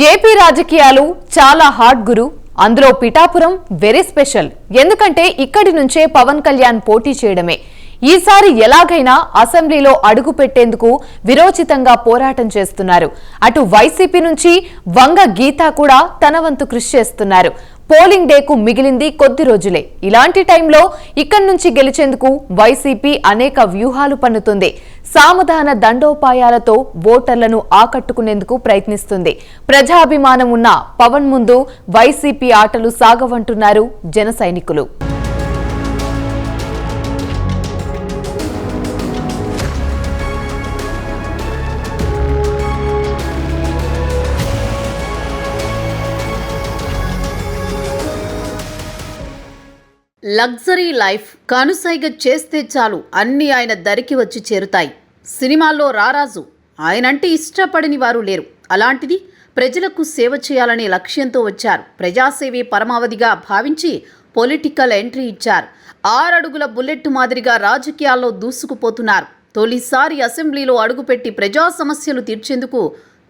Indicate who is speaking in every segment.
Speaker 1: AP రాజకీయాలు చాలా hot గురు. అందులో పిఠాపురం వెరీ స్పెషల్ ఎందుకంటే ఇక్కడి నుంచే పవన్ కళ్యాణ్ పోటీ చేయడమే. ఈసారి ఎలాగైనా అసెంబ్లీలో అడుగు పెట్టేందుకు విరోచితంగా పోరాటం చేస్తున్నారు. అటు వైసీపీ నుంచి వంగ గీత కూడా తన వంతు కృషి చేస్తున్నారు. పోలింగ్ డేకు మిగిలింది కొద్ది రోజులే. ఇలాంటి టైంలో ఇక్కడి నుంచి గెలిచేందుకు వైసీపీ అనేక వ్యూహాలు పన్నుతుంది. సామధాన దండోపాయాలతో ఓటర్లను ఆకట్టుకునేందుకు ప్రయత్నిస్తుంది. ప్రజాభిమానం ఉన్న పవన్ ముందు వైసీపీ ఆటలు సాగవంటున్నారు జన సైనికులు.
Speaker 2: లగ్జరీ లైఫ్ కనుసైగ చేస్తే చాలు అన్నీ ఆయన దరికి వచ్చి చేరుతాయి. సినిమాల్లో రారాజు ఆయనంటే ఇష్టపడని వారు లేరు. అలాంటిది ప్రజలకు సేవ చేయాలనే లక్ష్యంతో వచ్చారు. ప్రజాసేవే పరమావధిగా భావించి పొలిటికల్ ఎంట్రీ ఇచ్చారు. ఆరడుగుల బుల్లెట్ మాదిరిగా రాజకీయాల్లో దూసుకుపోతున్నారు. తొలిసారి అసెంబ్లీలో అడుగుపెట్టి ప్రజా సమస్యలు తీర్చేందుకు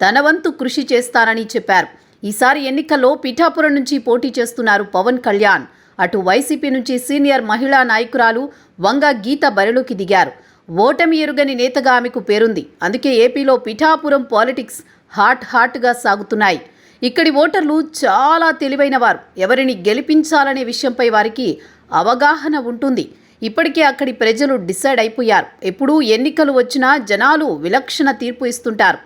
Speaker 2: తన వంతు కృషి చేస్తారని చెప్పారు. ఈసారి ఎన్నికల్లో పిఠాపురం నుంచి పోటీ చేస్తున్నారు పవన్ కళ్యాణ్. అటు వైసీపీ నుంచి సీనియర్ మహిళా నాయకురాలు వంగ గీత బరిలోకి దిగారు. ఓటమి ఎరుగని నేతగా ఆమెకు పేరుంది. అందుకే ఏపీలో పిఠాపురం పాలిటిక్స్ హాట్ హాట్గా సాగుతున్నాయి. ఇక్కడి ఓటర్లు చాలా తెలివైన వారు ఎవరిని గెలిపించాలనే విషయంపై వారికి అవగాహన ఉంటుంది. ఇప్పటికే అక్కడి ప్రజలు డిసైడ్ అయిపోయారు. ఎప్పుడూ ఎన్నికలు వచ్చినా జనాలు విలక్షణ తీర్పు ఇస్తుంటారు.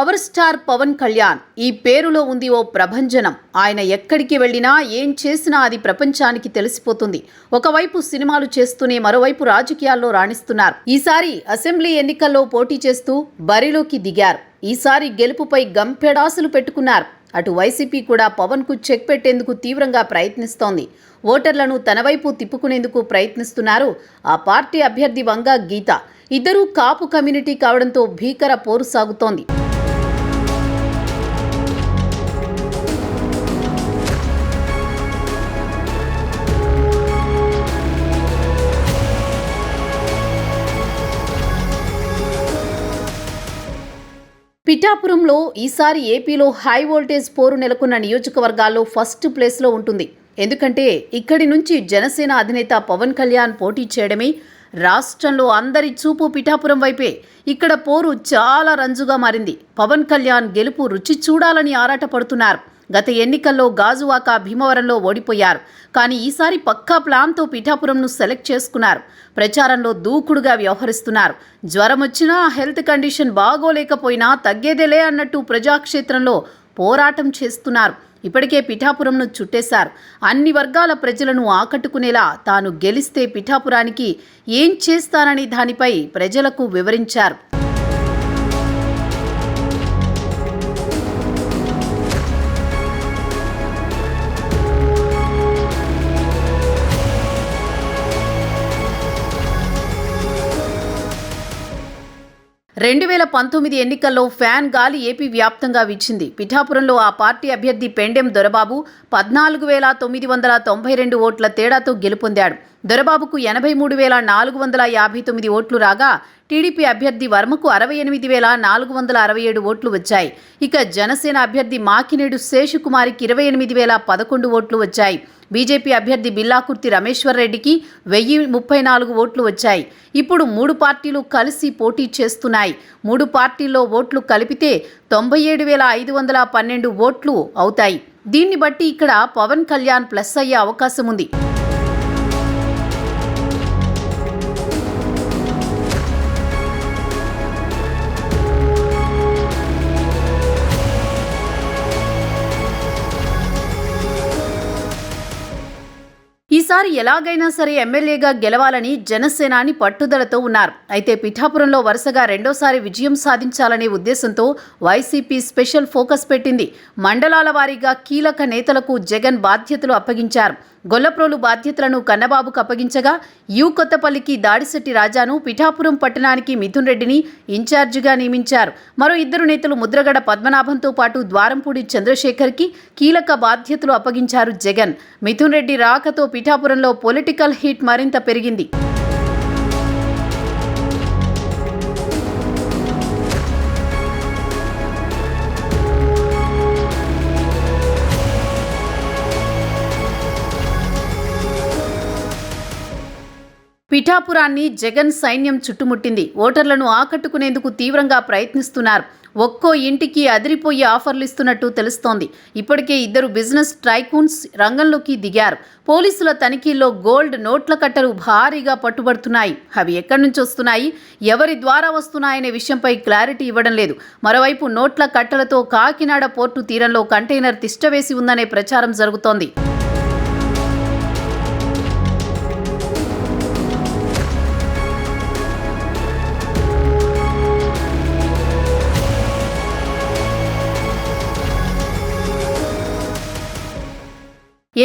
Speaker 2: Power star Pawan Kalyan. ఈ పేరులో ఉంది ఓ ప్రభంజనం. ఆయన ఎక్కడికి వెళ్ళినా ఏం చేసినా అది ప్రపంచానికి తెలిసిపోతుంది. ఒకవైపు సినిమాలు చేస్తూనే మరోవైపు రాజకీయాల్లో రాణిస్తున్నారు. ఈసారి అసెంబ్లీ ఎన్నికల్లో పోటీ చేస్తూ బరిలోకి దిగారు. ఈసారి గెలుపుపై గంపెడాసులు పెట్టుకున్నారు. అటు వైసీపీ కూడా పవన్కు చెక్ పెట్టేందుకు తీవ్రంగా ప్రయత్నిస్తోంది. ఓటర్లను తన వైపు తిప్పుకునేందుకు ప్రయత్నిస్తున్నారు ఆ పార్టీ అభ్యర్థి వంగ గీత. ఇద్దరూ కాపు కమ్యూనిటీ కావడంతో భీకర పోరు సాగుతోంది. పిఠాపురంలో ఈసారి ఏపీలో హై వోల్టేజ్ పోరు నెలకొన్న నియోజకవర్గాల్లో ఫస్ట్ ప్లేస్లో ఉంటుంది. ఎందుకంటే ఇక్కడి నుంచి జనసేన అధినేత పవన్ కళ్యాణ్ పోటీ చేయడమే రాష్ట్రంలో అందరి చూపు పిఠాపురం వైపే. ఇక్కడ పోరు చాలా రంజుగా మారింది. పవన్ కళ్యాణ్ గెలుపు రుచి చూడాలని ఆరాటపడుతున్నారు. గత ఎన్నికల్లో గాజువాక భీమవరంలో ఓడిపోయారు. కానీ ఈసారి పక్కా ప్లాన్తో పిఠాపురంను సెలెక్ట్ చేసుకున్నారు. ప్రచారంలో దూకుడుగా వ్యవహరిస్తున్నారు. జ్వరం వచ్చినా హెల్త్ కండిషన్ బాగోలేకపోయినా తగ్గేదేలే అన్నట్టు ప్రజాక్షేత్రంలో పోరాటం చేస్తున్నారు. ఇప్పటికే పిఠాపురంను చుట్టేశారు. అన్ని వర్గాల ప్రజలను ఆకట్టుకునేలా తాను గెలిస్తే పిఠాపురానికి ఏం చేస్తానని దానిపై ప్రజలకు వివరించారు. రెండు వేల పంతొమ్మిది ఎన్నికల్లో ఫ్యాన్ గాలి ఏపీ వ్యాప్తంగా విచ్చింది పిఠాపురంలో ఆ పార్టీ అభ్యర్థి పెండెం దొరబాబు పద్నాలుగు వేల తొమ్మిది వందల తొంభై రెండు ఓట్ల తేడాతో గెలుపొందాడు. దొరబాబుకు ఎనభై మూడు వేల నాలుగు వందల యాభై తొమ్మిది ఓట్లు రాగా టీడీపీ అభ్యర్థి వర్మకు అరవై ఎనిమిది వేల నాలుగు వందల అరవై ఏడు ఓట్లు వచ్చాయి. ఇక జనసేన అభ్యర్థి మాకినేడు శేషుకుమారికి ఇరవై ఎనిమిది వేల పదకొండు ఓట్లు వచ్చాయి. బీజేపీ అభ్యర్థి బిల్లాకుర్తి రమేశ్వర్ రెడ్డికి వెయ్యి ముప్పై నాలుగు ఓట్లు వచ్చాయి. ఇప్పుడు మూడు పార్టీలు కలిసి పోటీ చేస్తున్నాయి. మూడు పార్టీల్లో ఓట్లు కలిపితే తొంభై ఏడు వేల ఐదు వందల పన్నెండు ఓట్లు అవుతాయి. దీన్ని బట్టి ఇక్కడ పవన్ కళ్యాణ్ ప్లస్ అయ్యే అవకాశం ఉంది. ఈసారి ఎలాగైనా సరే ఎమ్మెల్యేగా గెలవాలని జనసేనాని పట్టుదలతో ఉన్నారు. అయితే పిఠాపురంలో వరుసగా రెండోసారి విజయం సాధించాలనే ఉద్దేశంతో వైసీపీ స్పెషల్ ఫోకస్ పెట్టింది. మండలాల వారీగా కీలక నేతలకు జగన్ బాధ్యతలు అప్పగించారు. గొల్లప్రోలు బాధ్యతలను కన్నబాబుకు అప్పగించగా యు కొత్తపల్లికి దాడిశెట్టి రాజాను పిఠాపురం పట్టణానికి మిథున్ రెడ్డిని ఇన్ఛార్జిగా నియమించారు. మరో ఇద్దరు నేతలు ముద్రగడ పద్మనాభంతో పాటు ద్వారంపూడి చంద్రశేఖర్కి కీలక బాధ్యతలు అప్పగించారు జగన్. మిథున్ రెడ్డి రాకతో పిఠాపురంలో పొలిటికల్ హీట్ మరింత పెరిగింది. పిఠాపురాన్ని జగన్ సైన్యం చుట్టుముట్టింది. ఓటర్లను ఆకట్టుకునేందుకు తీవ్రంగా ప్రయత్నిస్తున్నారు. ఒక్కో ఇంటికి అదిరిపోయే ఆఫర్లు ఇస్తున్నట్టు తెలుస్తోంది. ఇప్పటికే ఇద్దరు బిజినెస్ ట్రైకూన్స్ రంగంలోకి దిగారు. పోలీసుల తనిఖీల్లో గోల్డ్ నోట్ల కట్టలు భారీగా పట్టుబడుతున్నాయి. అవి ఎక్కడి నుంచి వస్తున్నాయి? ఎవరి ద్వారా వస్తున్నాయనే విషయంపై క్లారిటీ ఇవ్వడం లేదు. మరోవైపు నోట్ల కట్టలతో కాకినాడ పోర్టు తీరంలో కంటైనర్ తిష్టవేసి ఉందనే ప్రచారం జరుగుతోంది.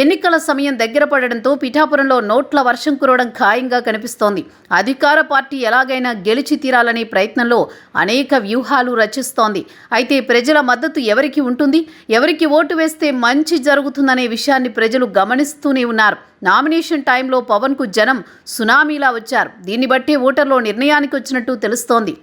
Speaker 2: ఎన్నికల సమయం దగ్గర పడడంతో పిఠాపురంలో నోట్ల వర్షం కురవడం ఖాయంగా కనిపిస్తోంది. అధికార పార్టీ ఎలాగైనా గెలిచి తీరాలనే ప్రయత్నంలో అనేక వ్యూహాలు రచిస్తోంది. అయితే ప్రజల మద్దతు ఎవరికి ఉంటుంది? ఎవరికి ఓటు వేస్తే మంచి జరుగుతుందనే విషయాన్ని ప్రజలు గమనిస్తూనే ఉన్నారు. నామినేషన్ టైంలో పవన్కు జనం సునామీలా వచ్చారు. దీన్ని బట్టి ఓటర్లో నిర్ణయానికి వచ్చినట్టు తెలుస్తోంది.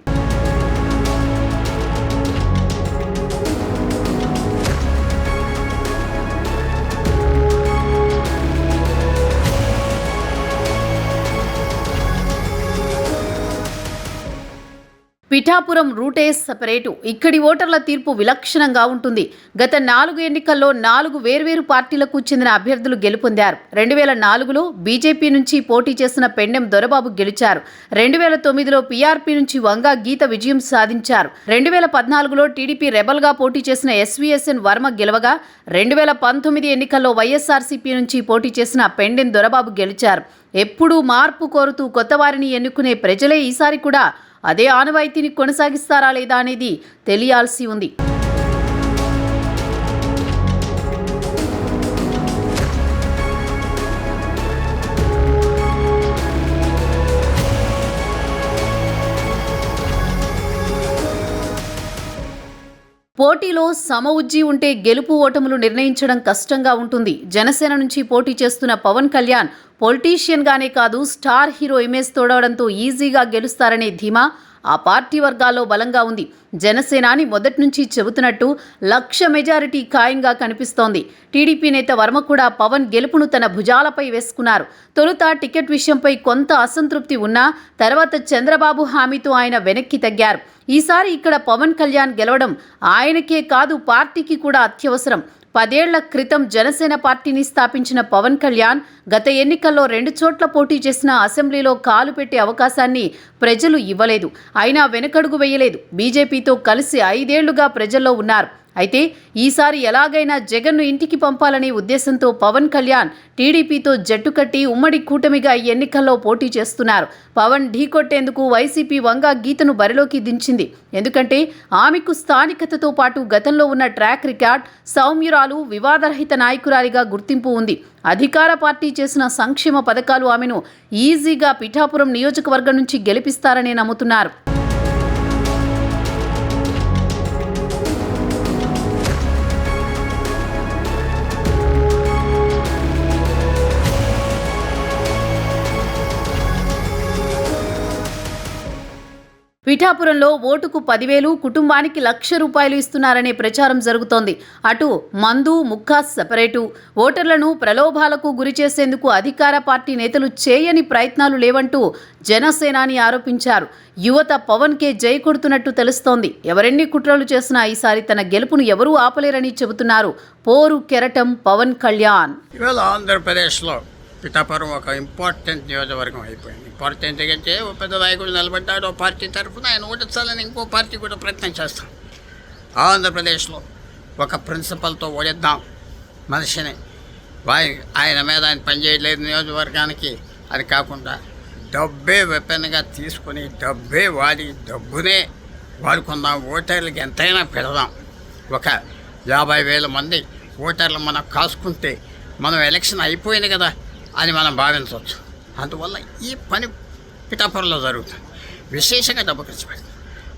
Speaker 2: పిఠాపురం రూటే సపరేటు. ఇక్కడి ఓటర్ల తీర్పు విలక్షణంగా ఉంటుంది. గత నాలుగు ఎన్నికల్లో నాలుగు వేర్వేరు పార్టీలకు చెందిన అభ్యర్థులు గెలుపొందారు. రెండు వేల నాలుగులో బీజేపీ నుంచి పోటీ చేసిన పెండెం దొరబాబు గెలిచారు. రెండు వేల తొమ్మిదిలో పీఆర్పీ నుంచి వంగా గీత విజయం సాధించారు. రెండు వేల పద్నాలుగులో టీడీపీ రెబల్గా పోటీ చేసిన ఎస్వీఎస్ఎన్ వర్మ గెలవగా రెండు వేల పంతొమ్మిది ఎన్నికల్లో వైఎస్ఆర్సీపీ నుంచి పోటీ చేసిన పెండెం దొరబాబు గెలిచారు. ఎప్పుడూ మార్పు కోరుతూ కొత్తవారిని ఎన్నుకునే ప్రజలే ఈసారి కూడా అదే ఆనవాయితీని కొనసాగిస్తారా లేదా అనేది తెలియాల్సి ఉంది. పోటీలో సమ ఉజ్జి ఉంటే గెలుపు ఓటములు నిర్ణయించడం కష్టంగా ఉంటుంది. జనసేన నుంచి పోటీ చేస్తున్న పవన్ కళ్యాణ్ పొలిటీషియన్గానే కాదు స్టార్ హీరో ఇమేజ్ తోడవడంతో ఈజీగా గెలుస్తారనే ధీమా ఆ పార్టీ వర్గాల్లో బలంగా ఉంది. జనసేనాని మొదటి నుంచి చెబుతున్నట్టు లక్ష మెజారిటీ ఖాయంగా కనిపిస్తోంది. టీడీపీ నేత వర్మ కూడా పవన్ గెలుపును తన భుజాలపై వేసుకున్నారు. తొలుత టికెట్ విషయంపై కొంత అసంతృప్తి ఉన్నా తర్వాత చంద్రబాబు హామీతో ఆయన వెనక్కి తగ్గారు. ఈసారి ఇక్కడ పవన్ కళ్యాణ్ గెలవడం ఆయనకే కాదు పార్టీకి కూడా అత్యవసరం. పదేళ్ళ క్రితం జనసేన పార్టీని స్థాపించిన పవన్ కళ్యాణ్ గత ఎన్నికల్లో రెండు చోట్ల పోటీ చేసిన అసెంబ్లీలో కాలు పెట్టే అవకాశాన్ని ప్రజలు ఇవ్వలేదు. అయినా వెనకడుగు వేయలేదు. బీజేపీతో కలిసి ఐదేళ్ళుగా ప్రజల్లో ఉన్నారు. అయితే ఈసారి ఎలాగైనా జగన్ను ఇంటికి పంపాలనే ఉద్దేశంతో పవన్ కళ్యాణ్ టీడీపీతో జట్టు కట్టి ఉమ్మడి కూటమిగా ఈ ఎన్నికల్లో పోటీ చేస్తున్నారు. పవన్ ఢీకొట్టేందుకు వైసీపీ వంగా గీతను బరిలోకి దించింది. ఎందుకంటే ఆమెకు స్థానికతతో పాటు గతంలో ఉన్న ట్రాక్ రికార్డ్ సౌమ్యురాలు వివాదరహిత నాయకురాలిగా గుర్తింపు ఉంది. అధికార పార్టీ చేసిన సంక్షేమ పథకాలు ఆమెను ఈజీగా పిఠాపురం నియోజకవర్గం నుంచి గెలిపిస్తారని నమ్ముతున్నారు. మిర్జాపురంలో ఓటుకు పదివేలు కుటుంబానికి లక్ష రూపాయలు ఇస్తున్నారనే ప్రచారం జరుగుతోంది. అటు మందు ముక్కా సెపరేటు. ఓటర్లను ప్రలోభాలకు గురి చేసేందుకు అధికార పార్టీ నేతలు చేయని ప్రయత్నాలు లేవంటూ జనసేనాని ఆరోపించారు. యువత పవన్ కే జై కొడుతున్నట్టు తెలుస్తోంది. ఎవరెన్ని కుట్రలు చేసినా ఈసారి తన గెలుపును ఎవరూ ఆపలేరని చెబుతున్నారు. పోరు కెరటం పవన్ కళ్యాణ్.
Speaker 3: ఆంధ్రప్రదేశ్లో పిఠాపురం ఒక ఇంపార్టెంట్ నియోజకవర్గం అయిపోయింది. ఇంపార్టెంట్ అంటే ఓ పెద్ద నాయకుడు నిలబడ్డాడు ఓ పార్టీ తరఫున ఆయన ఓడించాలని ఇంకో పార్టీ కూడా ప్రయత్నం చేస్తాం. ఆంధ్రప్రదేశ్లో ఒక ప్రిన్సిపల్తో ఓడిద్దాం మనిషిని. వాయి ఆయన మీద ఆయన పనిచేయలేదు నియోజకవర్గానికి. అది కాకుండా డబ్బే వెపన్గా తీసుకొని డబ్బే వాడి డబ్బునే వాడుకుందాం. ఓటర్లకి ఎంతైనా పెడదాం. ఒక యాభై వేల మంది ఓటర్లు మనం కాసుకుంటే మనం ఎలక్షన్ అయిపోయింది కదా. అని మనం భావించవచ్చు. అందువల్ల ఈ పని పిఠాపురంలో జరుగుతుంది. విశేషంగా డబ్బు ఖర్చు పెడుతుంది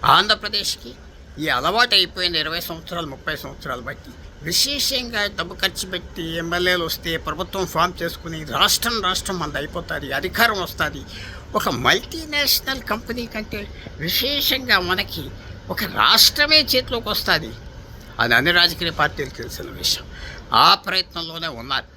Speaker 3: ఆంధ్రప్రదేశ్కి ఈ అలవాటు అయిపోయింది ఇరవై సంవత్సరాలు ముప్పై సంవత్సరాలు బట్టి విశేషంగా డబ్బు ఖర్చు పెట్టి ఎమ్మెల్యేలు వస్తే ప్రభుత్వం ఫామ్ చేసుకుని రాష్ట్రం రాష్ట్రం మనది అయిపోతుంది అధికారం వస్తుంది. ఒక మల్టీనేషనల్ కంపెనీ కంటే విశేషంగా మనకి ఒక రాష్ట్రమే చేతిలోకి వస్తుంది. అది అన్ని రాజకీయ పార్టీలు తెలిసిన విషయం. ఆ ప్రయత్నంలోనే ఉన్నారు.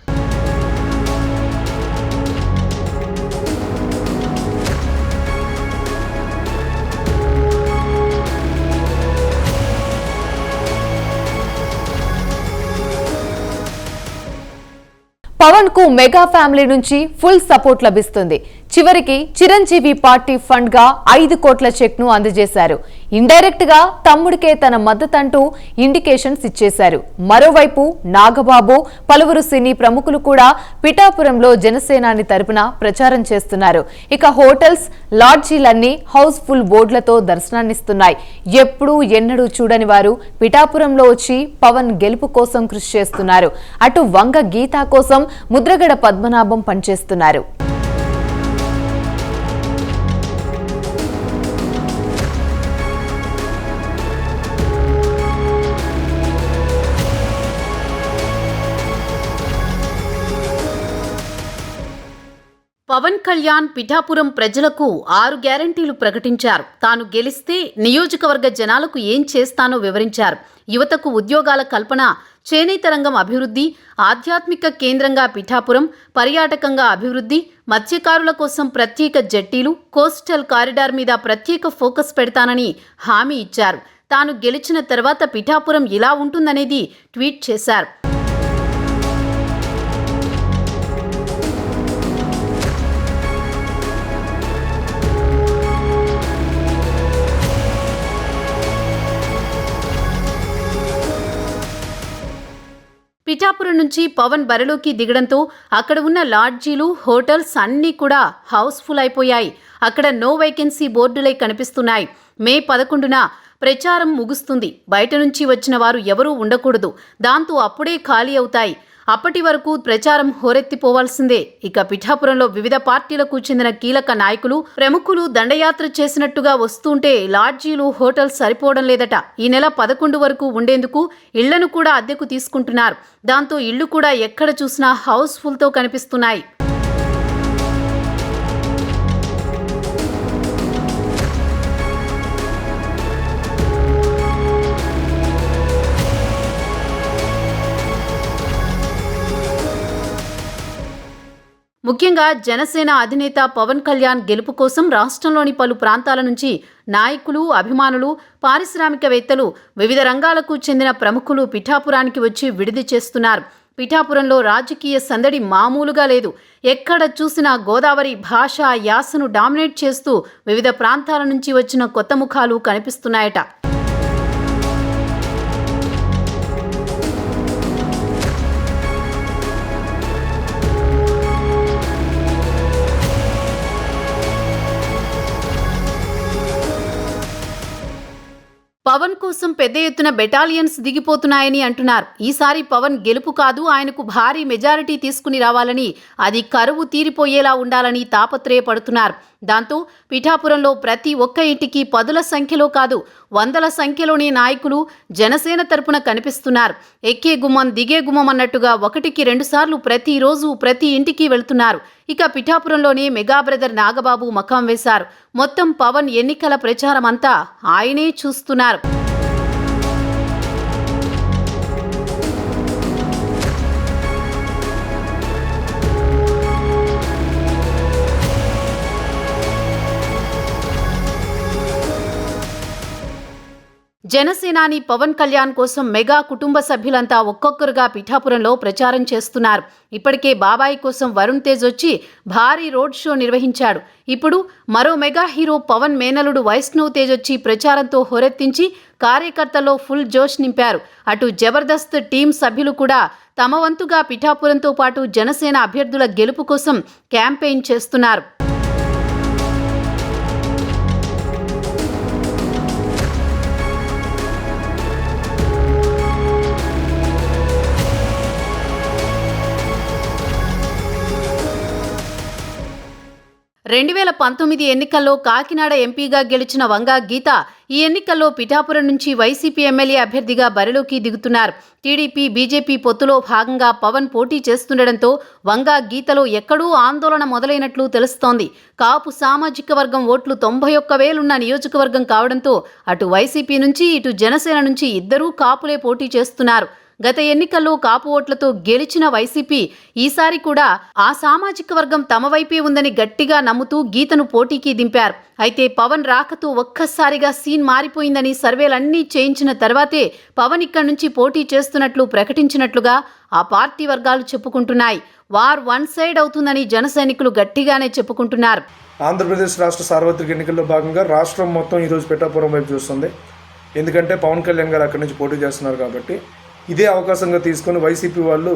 Speaker 1: todo పవన్కు మెగా ఫ్యామిలీ నుంచి ఫుల్ సపోర్ట్ లభిస్తుంది. చివరికి చిరంజీవి పార్టీ ఫండ్గా ఐదు కోట్ల చెక్ను అందజేశారు. ఇండైరెక్ట్గా తమ్ముడికే తన మద్దతంటూ ఇండికేషన్స్ ఇచ్చేశారు. మరోవైపు నాగబాబు పలువురు సినీ ప్రముఖులు కూడా పిఠాపురంలో జనసేనాని తరపున ప్రచారం చేస్తున్నారు. ఇక హోటల్స్ లాడ్జీలన్నీ హౌస్ ఫుల్ బోర్డులతో దర్శనాన్నిస్తున్నాయి. ఎప్పుడూ ఎన్నడూ చూడని వారు పిఠాపురంలో వచ్చి పవన్ గెలుపు కోసం కృషి చేస్తున్నారు. అటు వంగ గీతా కోసం ముద్రగడ పద్మనాభం పనిచేస్తున్నారు.
Speaker 2: పవన్ కళ్యాణ్ పిఠాపురం ప్రజలకు ఆరు గ్యారంటీలు ప్రకటించారు. తాను గెలిస్తే నియోజకవర్గ జనాలకు ఏం చేస్తానో వివరించారు. యువతకు ఉద్యోగాల కల్పన చేనేత రంగం అభివృద్ధి ఆధ్యాత్మిక కేంద్రంగా పిఠాపురం పర్యాటకంగా అభివృద్ధి మత్స్యకారుల కోసం ప్రత్యేక జట్టీలు కోస్టల్ కారిడార్ మీద ప్రత్యేక ఫోకస్ పెడతానని హామీ ఇచ్చారు. తాను గెలిచిన తర్వాత పిఠాపురం ఇలా ఉంటుందనేది ట్వీట్ చేశారు. పిఠాపురం నుంచి పవన్ బరిలోకి దిగడంతో అక్కడ ఉన్న లాడ్జీలు హోటల్స్ అన్నీ కూడా హౌస్ఫుల్ అయిపోయాయి. అక్కడ నో వేకెన్సీ బోర్డులై కనిపిస్తున్నాయి. మే పదకొండున ప్రచారం ముగుస్తుంది. బయట నుంచి వచ్చిన వారు ఎవరూ ఉండకూడదు. దాంతో అప్పుడే ఖాళీ అవుతాయి. అప్పటి వరకు ప్రచారం హోరెత్తిపోవాల్సిందే. ఇక పిఠాపురంలో వివిధ పార్టీలకు చెందిన కీలక నాయకులు ప్రముఖులు దండయాత్ర చేసినట్టుగా వస్తుంటే లాడ్జీలు హోటల్ సరిపోవడం లేదట. ఈ నెల పదకొండు వరకు ఉండేందుకు ఇళ్ళను కూడా అద్దెకు తీసుకుంటున్నారు. దాంతో ఇళ్ళు కూడా ఎక్కడ చూసినా హౌస్ఫుల్తో కనిపిస్తున్నాయి. ముఖ్యంగా జనసేన అధినేత పవన్ కళ్యాణ్ గెలుపు కోసం రాష్ట్రంలోని పలు ప్రాంతాల నుంచి నాయకులు అభిమానులు పారిశ్రామికవేత్తలు వివిధ రంగాలకు చెందిన ప్రముఖులు పిఠాపురానికి వచ్చి విడిది చేస్తున్నారు. పిఠాపురంలో రాజకీయ సందడి మామూలుగా లేదు. ఎక్కడ చూసినా గోదావరి భాష యాసను డామినేట్ చేస్తూ వివిధ ప్రాంతాల నుంచి వచ్చిన కొత్త ముఖాలు కనిపిస్తున్నాయట. పవన్ కోసం పెద్ద ఎత్తున బెటాలియన్స్ దిగిపోతున్నాయని అంటున్నారు. ఈసారి పవన్ గెలుపు కాదు ఆయనకు భారీ మెజారిటీ తీసుకుని రావాలని అది కరువు తీరిపోయేలా ఉండాలని తాపత్రయపడుతున్నారు. దాంతో పిఠాపురంలో ప్రతి ఒక్క ఇంటికి పదుల సంఖ్యలో కాదు వందల సంఖ్యలోని నాయకులు జనసేన తరపున కనిపిస్తున్నారు. ఎక్కే గుమ్మం దిగే గుమ్మం అన్నట్టుగా ఒకటికి రెండుసార్లు ప్రతిరోజు ప్రతి ఇంటికి వెళ్తున్నారు. ఇక పిఠాపురంలోని మెగా బ్రదర్ నాగబాబు మకాం వేశారు. మొత్తం పవన్ ఎన్నికల ప్రచారం అంతా ఆయనే చూస్తున్నారు. జనసేనాని పవన్ కళ్యాణ్ కోసం మెగా కుటుంబ సభ్యులంతా ఒక్కొక్కరుగా పిఠాపురంలో ప్రచారం చేస్తున్నారు. ఇప్పటికే బాబాయి కోసం వరుణ్ తేజ్ వచ్చి భారీ రోడ్ షో నిర్వహించాడు. ఇప్పుడు మరో మెగా హీరో పవన్ మేనలుడు వైష్ణవ్ తేజ్ వచ్చి ప్రచారంతో హోరెత్తించి కార్యకర్తలో ఫుల్ జోష్ నింపారు. అటు జబర్దస్త్ టీం సభ్యులు కూడా తమ వంతుగా పిఠాపురంతో పాటు జనసేన అభ్యర్థుల గెలుపు కోసం క్యాంపెయిన్ చేస్తున్నారు. రెండు వేల పంతొమ్మిది ఎన్నికల్లో కాకినాడ ఎంపీగా గెలిచిన వంగా గీత ఈ ఎన్నికల్లో పిఠాపురం నుంచి వైసీపీ ఎమ్మెల్యే అభ్యర్థిగా బరిలోకి దిగుతున్నారు. టీడీపీ బీజేపీ పొత్తులో భాగంగా పవన్ పోటీ చేస్తుండటంతో వంగా గీతలో ఎక్కడూ ఆందోళన మొదలైనట్లు తెలుస్తోంది. కాపు సామాజిక వర్గం ఓట్లు తొంభై ఒక్క వేలున్న నియోజకవర్గం కావడంతో అటు వైసీపీ నుంచి ఇటు జనసేన నుంచి ఇద్దరూ కాపులే పోటీ చేస్తున్నారు. గత ఎన్నికల్లో కాపు ఓట్లతో గెలిచిన వైసీపీ ఈసారి కూడా ఆ సామాజిక వర్గం తమ వైపే ఉందని గట్టిగా నమ్ముతూ గీతను పోటీకి దింపారు. అయితే పవన్ రాకతో ఒక్కసారిగా సీన్ మారిపోయిందని సర్వేలన్నీ చేయించిన తర్వాతే పవన్ ఇక్కడి నుంచి పోటీ చేస్తున్నట్లు ప్రకటించినట్లుగా ఆ పార్టీ వర్గాలు చెప్పుకుంటున్నాయి. వార్ వన్ సైడ్ అవుతుందని జన సైనికులు గట్టిగానే చెప్పుకుంటున్నారు.
Speaker 4: ఆంధ్రప్రదేశ్ రాష్ట్ర సార్వత్రిక ఎన్నికల్లో భాగంగా రాష్ట్రం మొత్తం ఈరోజు పెట్టాపురం వైపు చూస్తుంది. ఎందుకంటే పవన్ కళ్యాణ్ గారు అక్కడి నుంచి పోటీ చేస్తున్నారు కాబట్టి ఇదే అవకాశంగా తీసుకొని వైసీపీ వాళ్ళు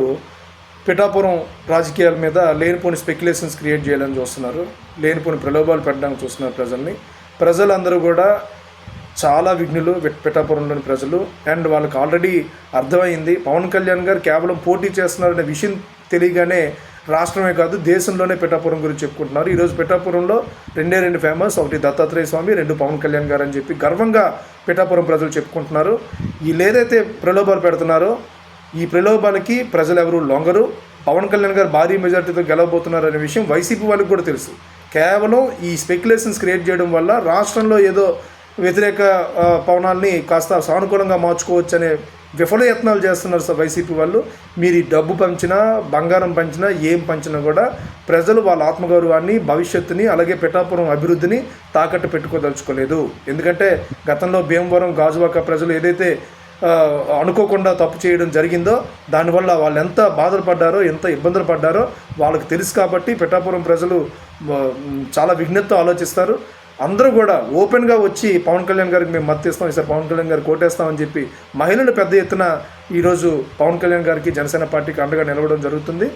Speaker 4: పిఠాపురం రాజకీయాల మీద లేనిపోని స్పెక్యులేషన్స్ క్రియేట్ చేయాలని చూస్తున్నారు. లేనిపోని ప్రలోభాలు పెట్టడానికి చూస్తున్నారు ప్రజల్ని. ప్రజలందరూ కూడా చాలా విఘ్నులు పిఠాపురంలోని ప్రజలు. అండ్ వాళ్ళకి ఆల్రెడీ అర్థమైంది పవన్ కళ్యాణ్ గారు కేవలం పోటీ చేస్తున్నారనే విషయం తెలియగానే రాష్ట్రమే కాదు దేశంలోనే పిఠాపురం గురించి చెప్పుకుంటున్నారు. ఈరోజు పిఠాపురంలో రెండే రెండు ఫేమస్ ఒకటి దత్తాత్రేయ స్వామి రెండు పవన్ కళ్యాణ్ గారు అని చెప్పి గర్వంగా పిఠాపురం ప్రజలు చెప్పుకుంటున్నారు. వీళ్ళు ఏదైతే ప్రలోభాలు పెడుతున్నారో ఈ ప్రలోభాలకి ప్రజలు ఎవరు లొంగరు. పవన్ కళ్యాణ్ గారు భారీ మెజార్టీతో గెలవబోతున్నారు అనే విషయం వైసీపీ వాళ్ళకి కూడా తెలుసు. కేవలం ఈ స్పెక్యులేషన్స్ క్రియేట్ చేయడం వల్ల రాష్ట్రంలో ఏదో వ్యతిరేక పవనాల్ని కాస్త సానుకూలంగా మార్చుకోవచ్చు అనే విఫలయత్నాలు చేస్తున్నారు సార్ వైసీపీ వాళ్ళు. మీరు ఈ డబ్బు పంచినా బంగారం పంచినా ఏం పంచినా కూడా ప్రజలు వాళ్ళ ఆత్మగౌరవాన్ని భవిష్యత్తుని అలాగే పిఠాపురం అభివృద్ధిని తాకట్టు పెట్టుకోదలుచుకోలేదు. ఎందుకంటే గతంలో భీమవరం గాజువాక ప్రజలు ఏదైతే అనుకోకుండా తప్పు చేయడం జరిగిందో దానివల్ల వాళ్ళు ఎంత బాధలు పడ్డారో ఎంత ఇబ్బందులు పడ్డారో వాళ్ళకి తెలుసు కాబట్టి పిఠాపురం ప్రజలు చాలా విఘ్నతతో ఆలోచిస్తారు. అందరూ కూడా ఓపెన్గా వచ్చి పవన్ కళ్యాణ్ గారికి మేము మద్దతు ఇస్తాం ఈసారి పవన్ కళ్యాణ్ గారు కోటేస్తామని చెప్పి మహిళలు పెద్ద ఎత్తున ఈరోజు పవన్ కళ్యాణ్ గారికి జనసేన పార్టీకి అండగా నిలవడం జరుగుతుంది.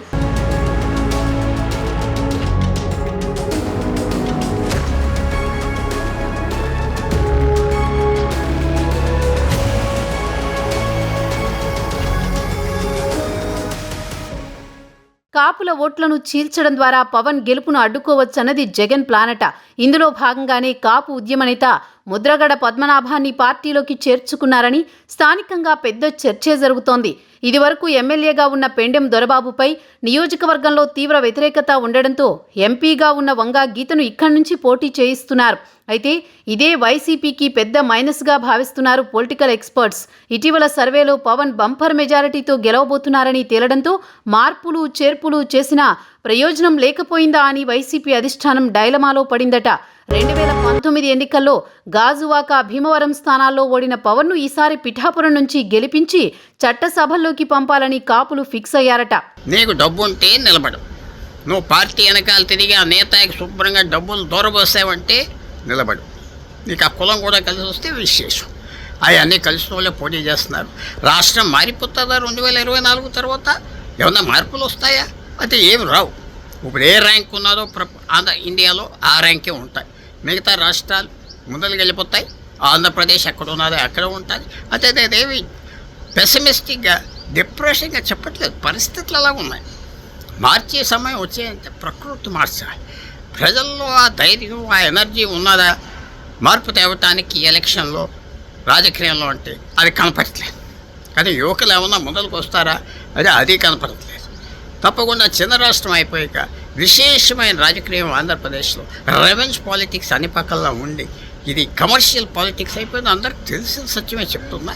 Speaker 2: కాపుల ఓట్లను చీల్చడం ద్వారా పవన్ గెలుపును అడ్డుకోవచ్చన్నది జగన్ ప్లానట. ఇందులో భాగంగానే కాపు ఉద్యమ నేత ముద్రగడ పద్మనాభాన్ని పార్టీలోకి చేర్చుకున్నారని స్థానికంగా పెద్ద చర్చే జరుగుతోంది. ఇదివరకు ఎమ్మెల్యేగా ఉన్న పెండెం దొరబాబుపై నియోజకవర్గంలో తీవ్ర వ్యతిరేకత ఉండడంతో ఎంపీగా ఉన్న వంగా గీతను ఇక్కడి నుంచి పోటీ చేయిస్తున్నారు. అయితే ఇదే వైసీపీకి పెద్ద మైనస్గా భావిస్తున్నారు పొలిటికల్ ఎక్స్పర్ట్స్. ఇటీవల సర్వేలో పవన్ బంపర్ మెజారిటీతో గెలవబోతున్నారని తేలడంతో మార్పులు చేర్పులు చేసినా ప్రయోజనం లేకపోయిందా అని వైసీపీ అధిష్టానం డైలమాలో పడిందట. రెండు వేల పంతొమ్మిది ఎన్నికల్లో గాజువాక భీమవరం స్థానాల్లో ఓడిన పవన్ను ఈసారి పిఠాపురం నుంచి గెలిపించి చట్టసభల్లోకి పంపాలని కాపులు ఫిక్స్ అయ్యారట.
Speaker 3: నీకు డబ్బు ఉంటే నిలబడు. నువ్వు పార్టీ వెనకాల తిరిగి ఆ నేతకి శుభ్రంగా డబ్బులు దూరబోసావంటే నిలబడు. నీకు ఆ కులం కూడా కలిసి వస్తే విశేషం. అవన్నీ కలిసిన వాళ్ళే పోటీ చేస్తున్నారు. రాష్ట్రం మారిపోతుందా రెండు వేల ఇరవై నాలుగు తర్వాత? ఏమన్నా మార్పులు వస్తాయా? అయితే ఏమి రావు. ఇప్పుడు ఏ ర్యాంక్ ఉన్నదో ప్ర ఆంధ్ర ఇండియాలో ఆ ర్యాంకే ఉంటాయి. మిగతా రాష్ట్రాలు ముందరికి వెళ్ళిపోతాయి. ఆంధ్రప్రదేశ్ ఎక్కడ ఉన్నదో అక్కడ ఉంటుంది అయితే అదేమి పెసమిస్టిక్గా డిప్రెషన్గా చెప్పట్లేదు. పరిస్థితులు అలా ఉన్నాయి. మార్చే సమయం వచ్చే ప్రకృతి మార్చాలి. ప్రజల్లో ఆ ధైర్యం ఆ ఎనర్జీ ఉన్నదా? మార్పు తేవటానికి ఎలక్షన్లో రాజకీయంలో అంటే అది కనపడట్లేదు. కానీ యువకులు ఏమన్నా ముందరకు వస్తారా? అదే అది కనపడట్లేదు. తప్పకుండా చిన్న రాష్ట్రం అయిపోయాక విశేషమైన రాజకీయం ఆంధ్రప్రదేశ్లో రెవెన్స్ పాలిటిక్స్ అన్ని పక్కల్లో ఉండి ఇది కమర్షియల్ పాలిటిక్స్ అయిపోయింది. అందరికి తెలిసిన సత్యమే చెప్తున్నా.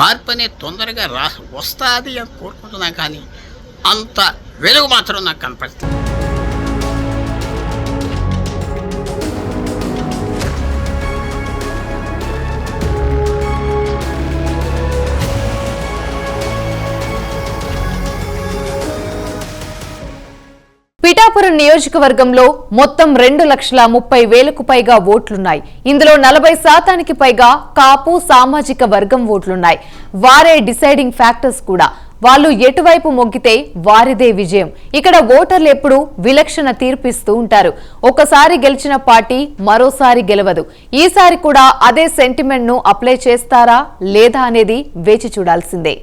Speaker 3: మార్పు అనేది తొందరగా రా వస్తుంది అని కోరుకుంటున్నా కానీ అంత వెలుగు మాత్రం నాకు కనపడుతుంది
Speaker 1: నియోజకవర్గంలో మొత్తం రెండు లక్షల ముప్పై వేలకు పైగా ఓట్లున్నాయి. ఇందులో నలభై శాతానికి పైగా కాపు సామాజిక వర్గం ఓట్లున్నాయి. వారే డిసైడింగ్ ఫ్యాక్టర్స్ కూడా. వాళ్ళు ఎటువైపు మొగ్గితే వారిదే విజయం. ఇక్కడ ఓటర్లు ఎప్పుడు విలక్షణ తీర్పిస్తూ ఉంటారు. ఒకసారి గెలిచిన పార్టీ మరోసారి గెలవదు. ఈసారి కూడా అదే సెంటిమెంట్ను అప్లై చేస్తారా లేదా అనేది వేచి చూడాల్సిందే.